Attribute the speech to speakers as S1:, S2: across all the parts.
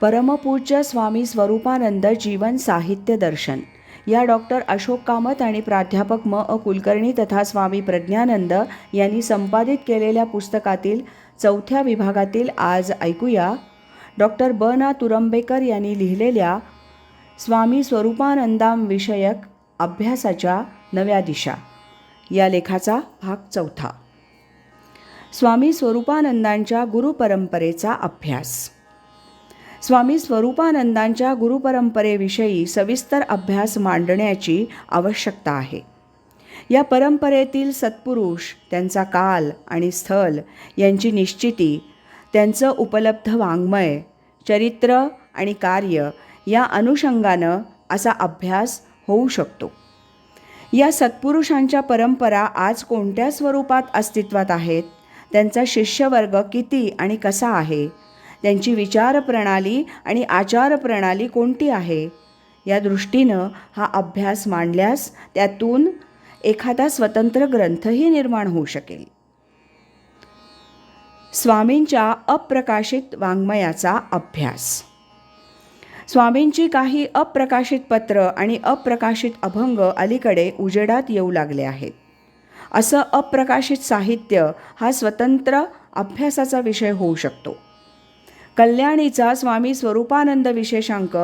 S1: परमपूज्य स्वामी स्वरूपानंद जीवन साहित्य दर्शन. या डॉक्टर अशोक कामत आणि प्राध्यापक म. अ. कुलकर्णी तथा स्वामी प्रज्ञानंद यांनी संपादित केलेल्या पुस्तकातील चौथ्या विभागातील आज ऐकूया. डॉक्टर ब. ना. तुरंबेकर यांनी लिहिलेल्या स्वामी स्वरूपानंदांविषयक अभ्यासाच्या नव्या दिशा. या लेखाचा भाग चौथा. स्वामी स्वरूपानंदांच्या गुरुपरंपरेचा अभ्यास. स्वामी स्वरूपानंदांच्या गुरुपरंपरेविषयी सविस्तर अभ्यास मांडण्याची आवश्यकता आहे. या परंपरेतील सत्पुरुष त्यांचा काल आणि स्थल यांची निश्चिती त्यांचं उपलब्ध वाङ्मय चरित्र आणि कार्य या अनुषंगानं असा अभ्यास होऊ शकतो. या सत्पुरुषांच्या परंपरा आज कोणत्या स्वरूपात अस्तित्वात आहेत? त्यांचा शिष्यवर्ग किती आणि कसा आहे? त्यांची विचारप्रणाली आणि आचारप्रणाली कोणती आहे? या दृष्टीनं हा अभ्यास मांडल्यास त्यातून एखादा स्वतंत्र ग्रंथही निर्माण होऊ शकेल. स्वामींच्या अप्रकाशित वाङ्मयाचा अभ्यास. स्वामींची काही अप्रकाशित पत्र आणि अप्रकाशित अभंग अलीकडे उजेडात येऊ लागले आहेत. असं अप्रकाशित साहित्य हा स्वतंत्र अभ्यासाचा विषय होऊ शकतो. कल्याणीचा स्वामी स्वरूपानंद विशेषांक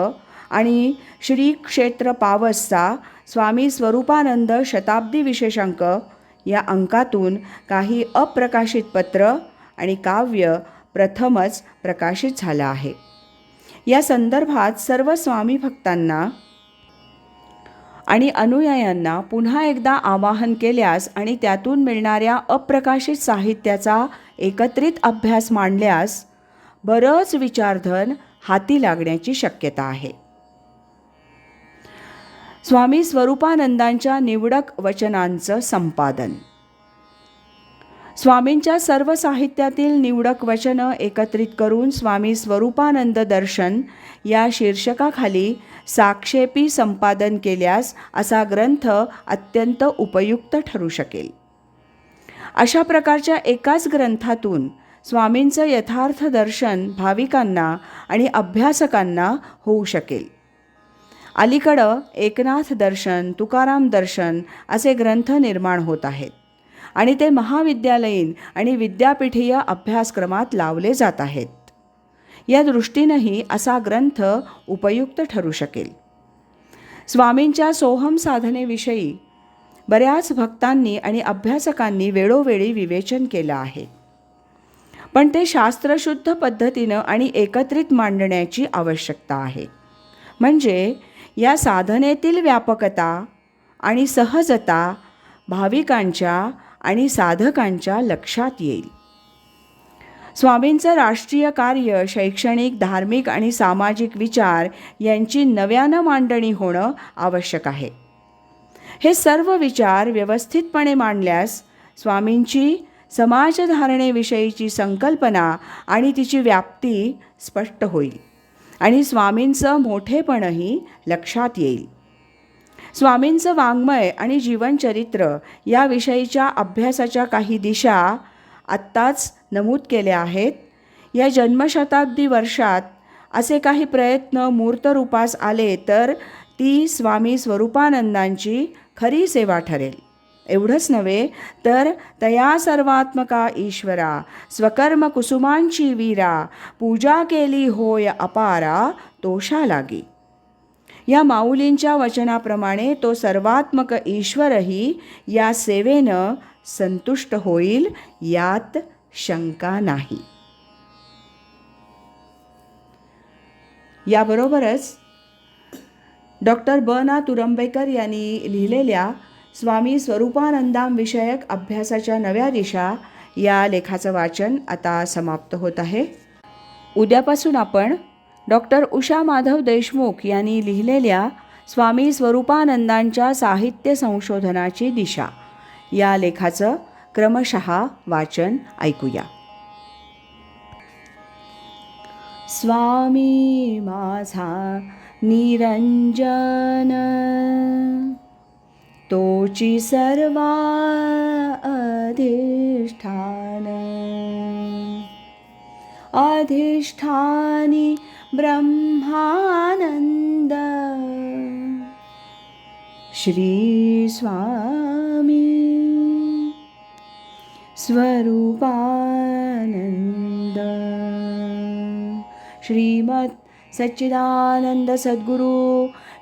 S1: आणि श्री क्षेत्र पावसचा स्वामी स्वरूपानंद शताब्दी विशेषांक या अंकातून काही अप्रकाशित पत्र आणि काव्य प्रथमच प्रकाशित झालं आहे. या संदर्भात सर्व स्वामी भक्तांना आणि अनुयायांना पुन्हा एकदा आवाहन केल्यास आणि त्यातून मिळणाऱ्या अप्रकाशित साहित्याचा एकत्रित अभ्यास मांडल्यास बरंच विचारधन हाती लागण्याची शक्यता आहे. स्वामी स्वरूपानंदांच्या निवडक वचनांचं संपादन. स्वामींच्या सर्व साहित्यातील निवडक वचनं एकत्रित करून स्वामी स्वरूपानंद दर्शन या शीर्षकाखाली साक्षेपी संपादन केल्यास असा ग्रंथ अत्यंत उपयुक्त ठरू शकेल. अशा प्रकारच्या एकाच ग्रंथातून स्वामींचं यथार्थ दर्शन भाविकांना आणि अभ्यासकांना होऊ शकेल. अलीकडं एकनाथ दर्शन तुकाराम दर्शन असे ग्रंथ निर्माण होत आहेत आणि ते महाविद्यालयीन आणि विद्यापीठीय अभ्यासक्रमात लावले जात आहेत. या दृष्टीनंही असा ग्रंथ उपयुक्त ठरू शकेल. स्वामींच्या सोहम साधनेविषयी बऱ्याच भक्तांनी आणि अभ्यासकांनी वेळोवेळी विवेचन केलं आहे. पण ते शास्त्रशुद्ध पद्धतीनं आणि एकत्रित मांडण्याची आवश्यकता आहे. म्हणजे या साधनेतील व्यापकता आणि सहजता भाविकांच्या आणि साधकांच्या लक्षात येईल. स्वामींचं राष्ट्रीय कार्य शैक्षणिक धार्मिक आणि सामाजिक विचार यांची नव्यानं मांडणी होणं आवश्यक आहे. हे सर्व विचार व्यवस्थितपणे मांडल्यास स्वामींची समाजधारणेविषयीची संकल्पना आणि तिची व्याप्ती स्पष्ट होईल. आणि स्वामींचं मोठेपणही लक्षात येईल. स्वामींचं वाङ्मय आणि जीवनचरित्र याविषयीच्या अभ्यासाच्या काही दिशा आत्ताच नमूद केल्या आहेत. या जन्मशताब्दी वर्षात असे काही प्रयत्न मूर्तरूपास आले तर ती स्वामी स्वरूपानंदांची खरी सेवा ठरेल. एवढंच नव्हे तर तया सर्वात्मका ईश्वरा स्वकर्म कुसुमांची वीरा पूजा केली होय अपारा तोषा लागी. या माऊलींच्या वचनाप्रमाणे तो सर्वात्मक ईश्वरही या सेवेनं संतुष्ट होईल यात शंका नाही. याबरोबरच डॉक्टर ब. ना तुरंबेकर यांनी लिहिलेल्या स्वामी स्वरूपानंदाम विषयक अभ्यासाच्या नव्या दिशा या लेखाचं वाचन आता समाप्त होत आहे. उद्यापासून आपण डॉक्टर उषा माधव देशमुख यांनी लिहिलेल्या स्वामी स्वरूपानंदांच्या साहित्य संशोधनाची दिशा या लेखाचं क्रमशः वाचन ऐकूया. स्वामी माझा निरंजन तोची सर्वा अधिष्ठान। अधिष्ठानी ब्रह्मानन्द। श्री स्वामी स्वरूपानन्द। श्रीमत् सच्चिदानंद सद्गुरु